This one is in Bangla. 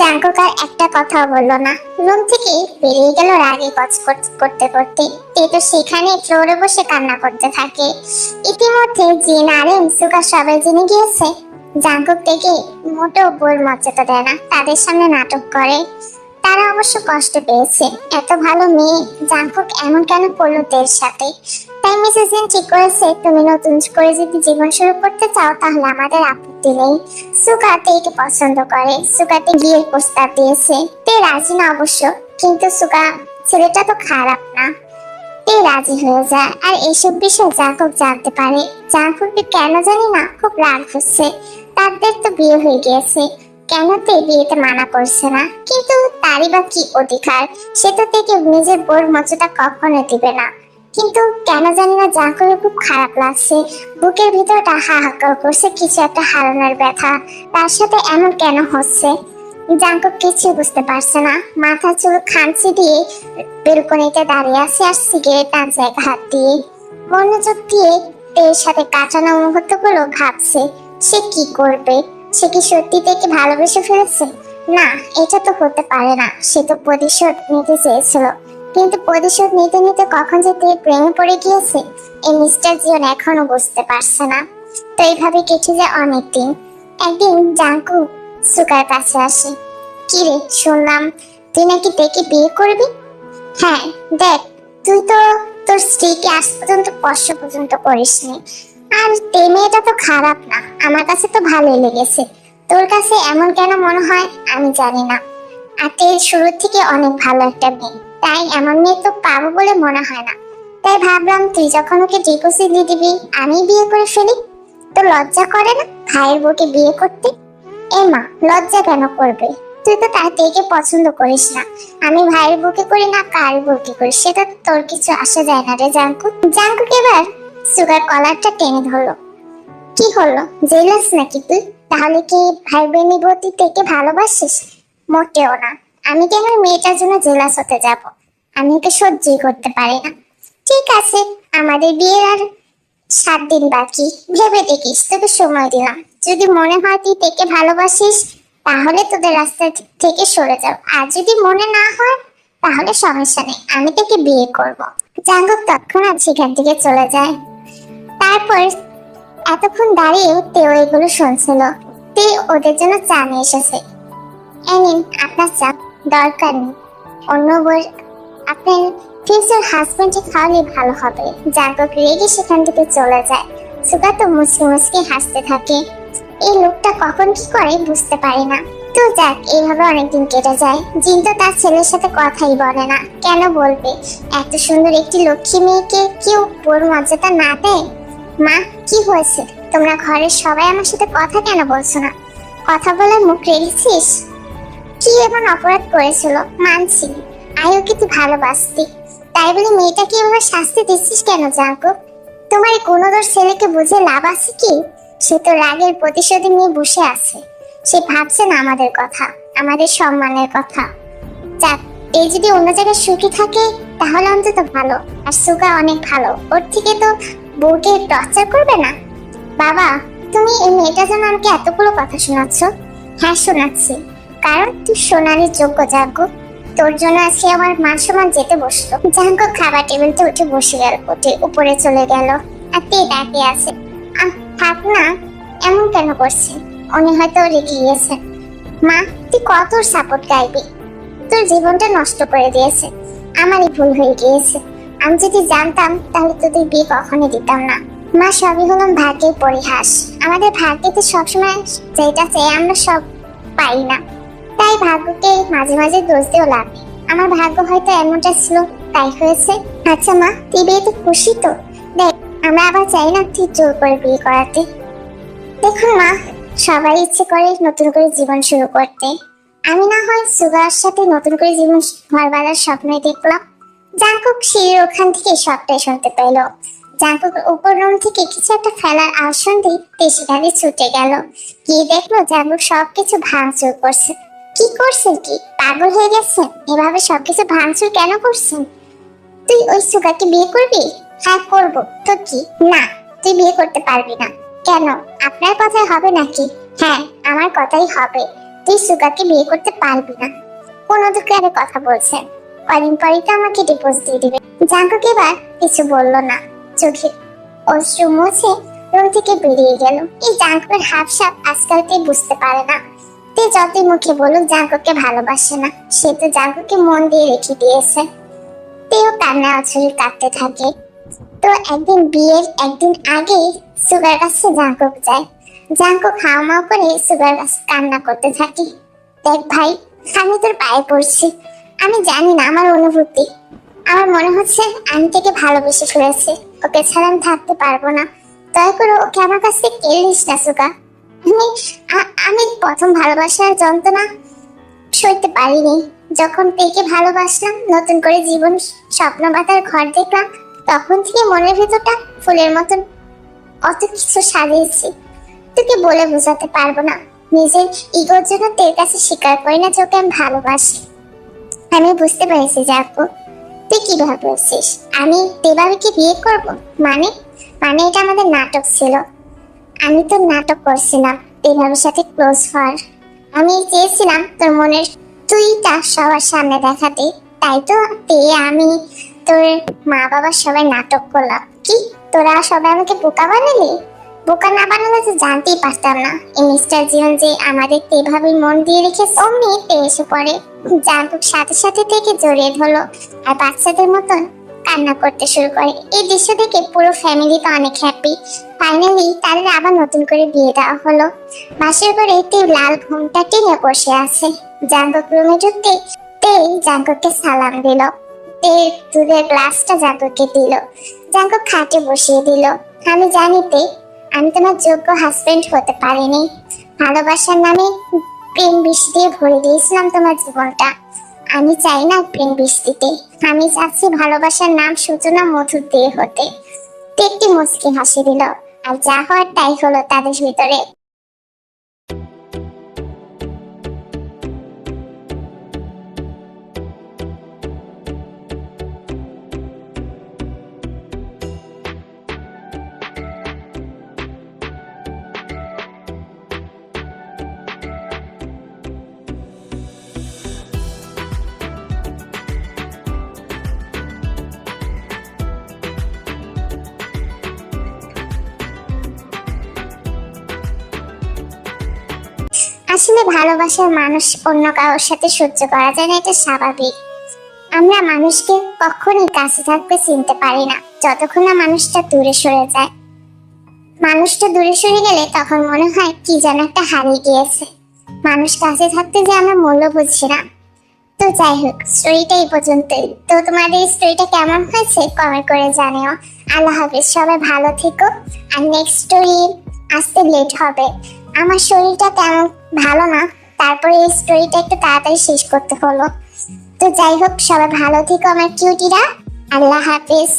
জাঙ্কুক একটা কথা বলল না। রুম থেকে বেরিয়ে গেল রাগে কচ করতে করতে। তে সেখানে ফ্লোরে বসে কান্না করতে থাকে। ইতিমধ্যে জিন আর ইমসুকা সবাই জেনে গিয়েছে, জাঙ্কুক থেকে মোটেও বোর মর্যাদা দেয় না, তাদের সামনে নাটক করে। তারা অবশ্য কষ্ট পেয়েছে। এত ভালো মেয়ে জাঙ্কুক এমন কেন করল তের সাথে? তাই মিসেস জিন ঠিক করেছে, তুমি নতুন করে যদি জীবন শুরু করতে চাও, তাহলে আমাদের আপত্তি নেই। সুকা তেকে পছন্দ করে। সুকাতে বিয়ের প্রস্তাব দিয়েছে। তে রাজি না অবশ্য। কিন্তু সুকা, ছেলেটা তো খারাপ না। তে রাজি হয়ে যায়। আর এইসব বিষয় জাঙ্কুক জানতে পারে। জাঙ্কুককে কেন জানি না খুব রাগ হচ্ছে। তাদের তো বিয়ে হয়ে গিয়েছে। কেন তে বিয়েতে মানা করছে না? কিন্তু তারই বা কি অধিকার? সে তো থেকে নিজের বোর মজাটা কখনো দিবে না। কিন্তু কেন জানি না জাঙ্কুকের খুব খারাপ লাগছে। বুকের ভিতরটা হাহাকার করছে কিছু একটা হারানোর ব্যথা। তার সাথে এমন কেন হচ্ছে? জাঙ্কুক কিছু বুঝতে পারছে না। মাথা চুল খামচি দিয়ে বেলকনিতে দাঁড়িয়ে আছে আর সিগারেট টানছে এক হাত দিয়ে। মনোযোগ দিয়ে তের সাথে কাটানো মুহূর্তগুলো ভাবছে, সে কি করবে? সে কি সত্যি থেকে ভালোবেসে ফেলেছে? না, এটা তো হতে পারে না। সে তো প্রতিশোধ নিতে চেয়েছিল। কিন্তু প্রতিশোধ নিতে নিতে কখন যে তে প্রেমে পড়ে গিয়েছে, এই মিস্টার জিওন এখনও বুঝতে পারছে না। তো এইভাবে কেটে যায় অনেক দিন একদিন জাঙ্কু সুকার কাছে আসে, কি রে, শুনলাম তুই নাকি তেকে বিয়ে করবি? হ্যাঁ দেখ, তুই তো তোর স্ত্রীকে আজ পর্যন্ত স্পর্শ পর্যন্ত করিসনি। আর তে মেয়েটা তো খারাপ না, আমার কাছে তো ভালোই লেগেছে। তোর কাছে এমন কেন মনে হয় আমি জানি না। আর তে শুরু থেকে অনেক ভালো একটা মেয়ে। তাই এমন মেয়ে তো পাবো বলে মনে হয় না। তাই ভাবলাম, তুই যখন ওকে ডিপোজিট দিয়ে দিবি আমি বিয়ে করে ফেলি। তো লজ্জা করে না ভাইয়ের বউকে বিয়ে করতে? এ মা, লজ্জা কেন করবে? তুই তো তার থেকে পছন্দ করিস না। আমি ভাইয়ের বুকে করি না, কার বুকে করি? সেটা তোর কিছু আসা যায় না রে জাঙ্কু। জাঙ্কুক এবার সুগার কলারটা টেনে ধরলো। কি হলো? জেলাস নাকি তুই? তাহলে কি ভাই বোনি ভর্তি থেকে ভালোবাসিস? মোটেও না। আমি কেন মেয়েটার জন্য জেলাস হতে যাব? আমি ওকে সহ্যই করতে পারি না। ঠিক আছে, আমাদের বিয়ের আর সাত দিন বাকি। ভেবে দেখিস, তোকে সময় দিলাম। যদি মনে হয় তুই তেকে ভালোবাসিস, তাহলে তোদের রাস্তা থেকে সরে যাও। আর যদি মনে না হয়, তাহলে সমস্যা নেই, আমি তোকে বিয়ে করব। জাঙ্গক তৎক্ষণাৎ সেখান থেকে চলে যায়। তারপর এতক্ষণ দাঁড়িয়ে তেও এগুলো শুনছিল। তে ওদের জন্য চা নিয়ে এসেছে। এই নিন, আপনার চা। দরকার নেই। অন্য বই আপনার ফিউচার হাজবেন্ডে খাওয়ালে ভালো হবে। জাগক রেগে সেখান থেকে চলে যায়। সুগা তো মুচকি মুচকি হাসতে থাকে। এই লোকটা কখন কি করে বুঝতে পারি না। তো যাক, এইভাবে অনেকদিন কেটে যায়। জিন তো তার ছেলের সাথে কথাই বলে না। কেন বলবে? এত সুন্দর একটি লক্ষ্মী মেয়েকে কেউ বোর মর্যাদা না দেয়? মা, কি হয়েছে? তোমরা ঘরের সবাই আমার সাথে কথা কেন বলছো না? কথা বলার মুখ রেখেছিস? কি এমন অপরাধ করেছিল? মানছি। আয়ুকে তুই ভালোবাসতি তাই বলে মেয়েটাকে এভাবে শাস্তি দিচ্ছিস কেন জাঙ্কু তোমার এই গুণদর ছেলেকে বুঝে লাভ আছে কি? সে তো রাগের প্রতিশোধে নিয়ে বসে আছে। সে ভাবছে না আমাদের কথা, আমাদের সম্মানের কথা। যাক, এই যদি অন্য জায়গায় সুখী থাকে, তাহলে অন্তত ভালো। আর সুগা অনেক ভালো। ওর থেকে তো বউকে টর্চার করবে না? বাবা, তুমি এই মেয়েটা যেন আমাকে এতগুলো কথা শোনাচ্ছ? হ্যাঁ শোনাচ্ছি। কারণ তুই সোনালির যোগ্য যাগ্য তোর জন্য আজকে আমার মান সমান যেতে বসল। জাহাঙ্গ খাবার টেবিলতে উঠে বসে গেল, উঠে উপরে চলে গেল। আর তে ডাকে আছে থাক না, এমন কেন করছে উনি হয়তো রেগে গিয়েছে। মা, তুই কত সাপোর্ট গাইবি? তোর জীবনটা নষ্ট করে দিয়েছে। আমারই ভুল হয়ে গিয়েছে। আমি যদি জানতাম, তাহলে তোদের বিয়ে কখনই দিতাম না। মা, সবই হলাম ভাগ্যের পরিহাস। আমাদের ভাগ্যে তো সবসময় যেটা চাই, আমরা সব পাই না। তাই ভাগ্যকে মাঝে মাঝে দোষ দিও লাভ। আমার ভাগ্য হয়তো এমনটা ছিল, তাই হয়েছে। আচ্ছা মা তুই বিয়েতে খুশি তো? দেখ, আমরা আবার চাই না তুই জোর করে বিয়ে করাতে। দেখুন মা সবাই ইচ্ছে করে নতুন করে জীবন শুরু করতে। আমি না হয় সুগার সাথে নতুন করে জীবন ঘর বাঁধার স্বপ্নই দেখলাম। জাঙ্কুক সিঁড়ির ওখান থেকে সবটাই শুনতে পেল। জাঙ্কুক উপর রুম থেকে কিছু একটা ফেলার আওয়াজ শুনতেই দেশি ছুটে গেল। গিয়ে দেখল জাঙ্কুক সবকিছু ভাঙচুর করছে। কি করছেন কি? পাগল হয়ে গেছেন? এভাবে সবকিছু ভাঙচুর কেন করছেন? তুই ওই সুগাকে বিয়ে করবি? হ্যাঁ করব। তো কি? না, তুই বিয়ে করতে পারবি না। কেন? আপনার কথাই হবে নাকি? হ্যাঁ আমার কথাই হবে। তুই সুগাকে বিয়ে করতে পারবি না। কোন অধিকারে কথা বলছেন। কদিন পরেই তো আমাকে ডিভোর্স দিয়ে দিবে। জাঙ্কুক এবার কিছু বলল না। চোখে অশ্রু মুছে রুম থেকে বেরিয়ে গেল। এই জাঙ্কুকের হাফ সাপ আজকাল তে বুঝতে পারে না। তে যতই মুখে বলুক জাঙ্কুককে ভালোবাসে না। সে তো জাঙ্কুককে মন দিয়ে রেখে দিয়েছে। তেও কান্না অছরি কাঁদতে থাকে। তো একদিন বিয়ের একদিন আগে সুগার কাছে জাঙ্কুক যায়। জাঙ্কুক হাওমাও করে সুগার কাছে কান্না করতে থাকে। দেখ ভাই, আমি তোর পায়ে পড়ছি। আমি জানি না আমার অনুভূতি। আমার মনে হচ্ছে আমি তোকে ভালোবেসে ফেলেছি। ওকে ছাড়া আমি থাকতে পারব না। দয়া করে ওকে আমার কাছে কেড়ে নিস না, সুগা? আমি প্রথম ভালোবাসার যন্ত্রণা সইতে পারিনি। যখন পেকে ভালোবাসলাম, নতুন করে জীবন স্বপ্ন বাতার ঘর দেখলাম, তখন থেকে মনের ভেতরটা ফুলের মতন অত কিছু সাজিয়েছি। তোকে বলে বোঝাতে পারব না। নিজের ইগোর জন্য তোর কাছে স্বীকার করি না যে আমি ভালোবাসি। আমি বুঝতে পেরেছি যে আপু, তুই কি ভাবছিস আমি দেবাবিকে বিয়ে করব? মানে? মানে এটা আমাদের নাটক ছিল। আমি তো নাটক করছিলাম। দেবাবির সাথে ক্লোজ হওয়ার। আমি চেয়েছিলাম তোর মনের তুইটা সবার সামনে দেখাতে। তাই তো তে আমি তোর মা বাবা সবাই নাটক করলাম। কি? তোরা সবাই আমাকে বোকা বানালি? বোকা না বানালে তো জানতেই পারতাম না। এই মিস্টার জীবন যে আমাদের এভাবে মন দিয়ে রেখে অমনি এসে পড়ে। জানতুক সাথে সাথে থেকে জড়িয়ে ধরলো। আর বাচ্চাদের মতন কান্না করতে শুরু করে। এই দৃশ্য দেখে পুরো ফ্যামিলি তো অনেক হ্যাপি ফাইনালি তাদের আবার নতুন করে বিয়ে দেওয়া হলো। বাসের ঘরে তে লাল ঘুমটা টেনে বসে আছে। জাঙ্গক রুমে ঢুকতে তে জাঙ্গককে সালাম দিল। তে দুধের গ্লাসটা জাঙ্গককে দিল। জাঙ্গক খাটে বসিয়ে দিল। আমি জানি তে, আমি তোমার যোগ্য হাজবেন্ড হতে পারিনি। ভালোবাসার নামে প্রেম বিষ দিয়ে ভরে দিয়েছিলাম তোমার জীবনটা। আমি চাই না প্রেম বৃষ্টিতে। আমি চাচ্ছি ভালোবাসার নাম সূচনা মধুর দিয়ে হতে। একটি মুচকি হাসি দিল। আর যা হওয়ার তাই হলো তাদের ভিতরে। আসলে ভালোবাসার মানুষ অন্য কারোর সাথে সহ্য করা যায় না, এটা স্বাভাবিক। আমরা মানুষকে কখনই কাছে থাকতে চিনতে পারি না, যতক্ষণ না মানুষটা দূরে সরে যায়। মানুষটা দূরে সরে গেলে তখন মনে হয় কি যেন একটা হারিয়ে গিয়েছে। মানুষ কাছে থাকতে যে আমরা মূল্য বুঝছি না। তো যাই হোক স্টোরিটা এই পর্যন্তই। তো তোমাদের স্টোরিটা কেমন হয়েছে কমেন্ট করে জানিও। আল্লাহ হাফিজ, সবাই ভালো থেকো। আর নেক্সট স্টোরি আসতে লেট হবে। আমার শরীরটা তেমন ভালো না। তারপরে এই স্টোরিটা একটু তাড়াতাড়ি শেষ করতে হলো। তো যাই হোক, সবাই ভালো থেকো আমার কিউটিরা আল্লাহ হাফিজ।